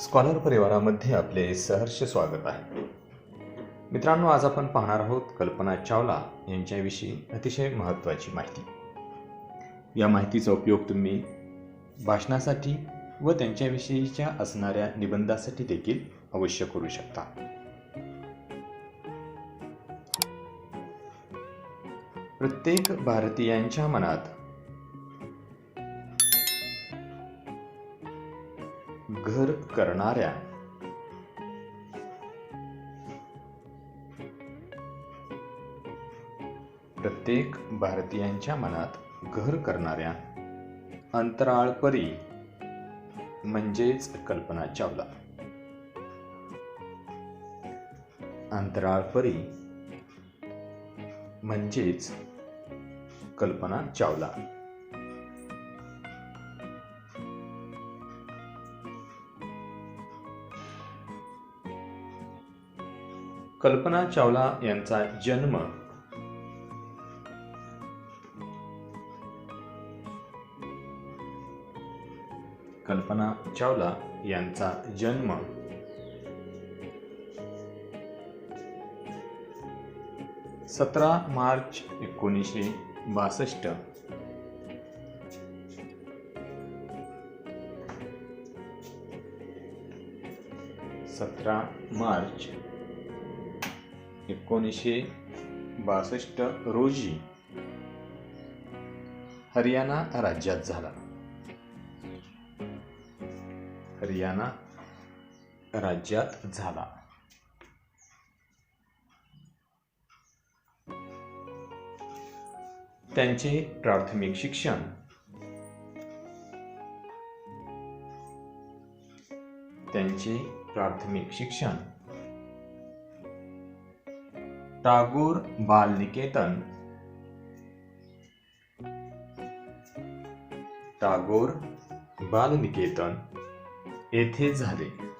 Scholar परिवारामध्ये आपले सहर्ष स्वागत आहे. मित्रांनो आज आपण पाहणार आहोत कल्पना चावला यांच्याविषयी अतिशय महत्त्वाची माहिती. या माहितीचा उपयोग तुम्ही भाषणासाठी व त्यांच्याविषयीच्या असणाऱ्या निबंधासाठी देखील अवश्य करू शकता. प्रत्येक भारतीयांच्या मनात घर करणाऱ्या. प्रत्येक भारतीयांच्या मनात घर करणाऱ्या अंतराळपरी म्हणजेच कल्पना चावला. अंतराळपरी म्हणजेच कल्पना चावला. कल्पना चावला यांचा जन्म. कल्पना चावला यांचा जन्म. सतरा मार्च एकोणीसशे बासष्ट. सतरा मार्च एकोणीसशे बासष्ट रोजी हरियाणा राज्यात झाला. हरियाणा राज्यात झाला. त्यांचे प्राथमिक शिक्षण त्यांचे प्राथमिक शिक्षण टागोर बालनिकेतन. टागोर बालनिकेतन. येथे झाले.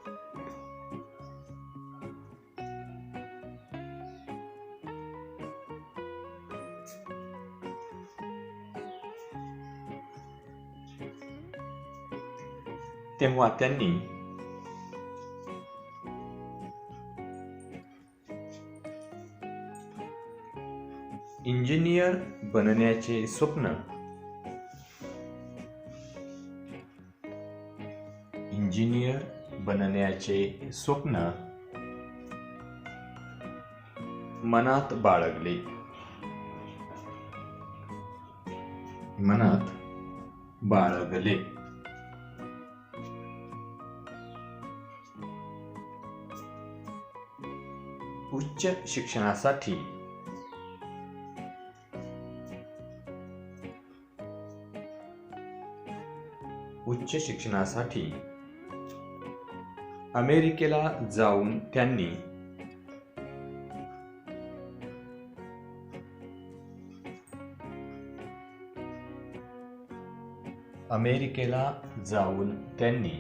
तेव्हा त्यांनी इंजिनियर बनण्याचे स्वप्न. इंजिनियर बनण्याचे स्वप्न. मनात बाळगले. मनात बाळगले. उच्च शिक्षणासाठी उच्च शिक्षणासाठी अमेरिकेला जाऊन त्यांनी अमेरिकेला जाऊन त्यांनी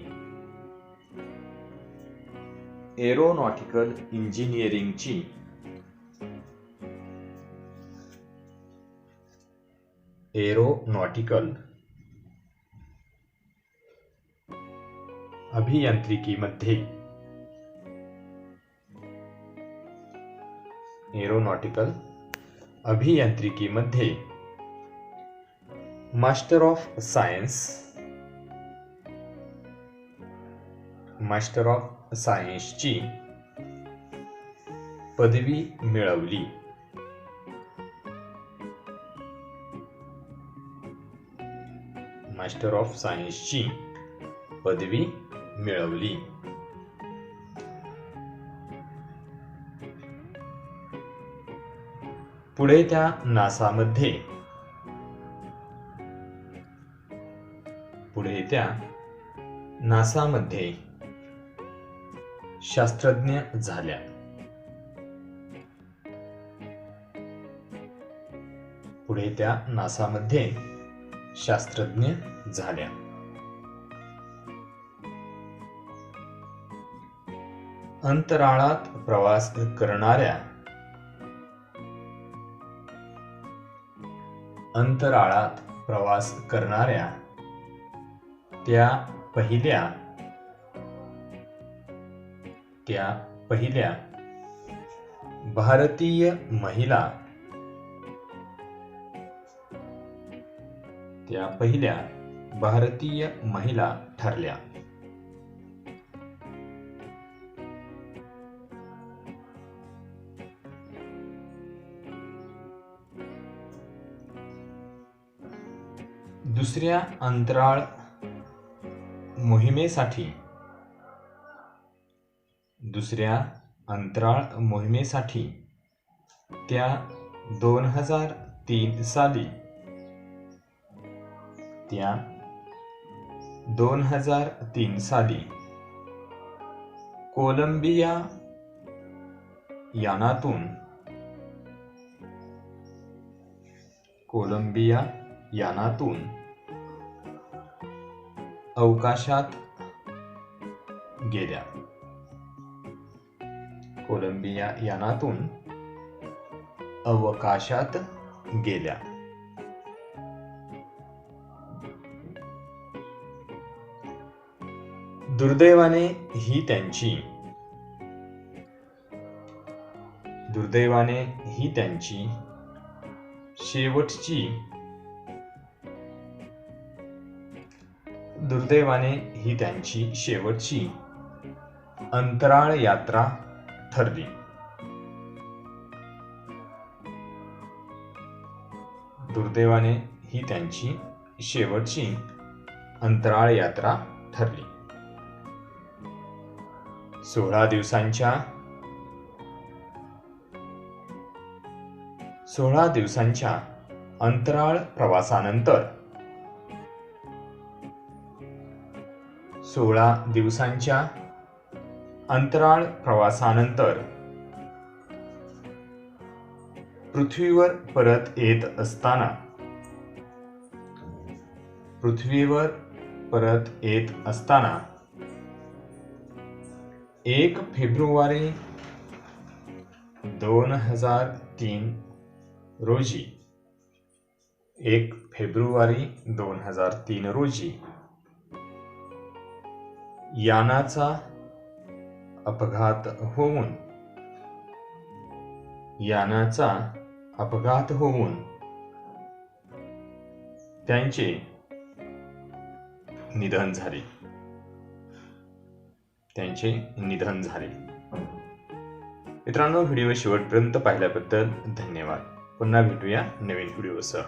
एरोनॉटिकल इंजिनिअरिंगची एरोनॉटिकल अभियांत्रिकीमध्ये. एरोनॉटिकल अभियांत्रिकीमध्ये. Master of science master of सायन्सची पदवी मिळवली. मास्टर ऑफ सायन्सची पदवी मिळवली. पुढे त्या नासामध्ये. पुढे त्या नासामध्ये. शास्त्रज्ञ झाल्या. पुढे त्या नासामध्ये शास्त्रज्ञ झाल्या. अंतराळात प्रवास करणाऱ्या अंतराळात प्रवास करणाऱ्या त्या पहिल्या त्या पहिल्या भारतीय महिला त्या पहिल्या भारतीय महिला ठरल्या. दुसऱ्या अंतराळ मोहिमेसाठी. दुसऱ्या अंतराळ मोहिमेसाठी. त्या दोन हजार तीन साली. त्या दोन हजार तीन साली. कोलंबिया यानातून. कोलंबिया यानातून. अवकाशात गेल्या. कोलंबिया यानातून अवकाशात गेल्या. दुर्दैवाने ही त्यांची दुर्दैवाने ही त्यांची शेवटची दुर्दैवाने ही त्यांची शेवटची अंतराळ यात्रा ठरली. दुर्दैवाने ही त्यांची शेवटची अंतराळ यात्रा ठरली. सोळा दिवसांच्या सोळा दिवसांच्या अंतराळ प्रवासानंतर सोळा दिवसांच्या अंतराळ प्रवासानंतर पृथ्वीवर परत येत असताना पृथ्वीवर परत येत असताना एक फेब्रुवारी दोन हजार तीन रोजी एक फेब्रुवारी दोन हजार तीन रोजी यानाचा अपघात होऊन यानाचा अपघात होऊन त्यांचे निधन झाले. त्यांचे निधन झाले. मित्रांनो व्हिडिओ शेवटपर्यंत पाहिल्याबद्दल धन्यवाद. पुन्हा भेटूया नवीन व्हिडिओसह.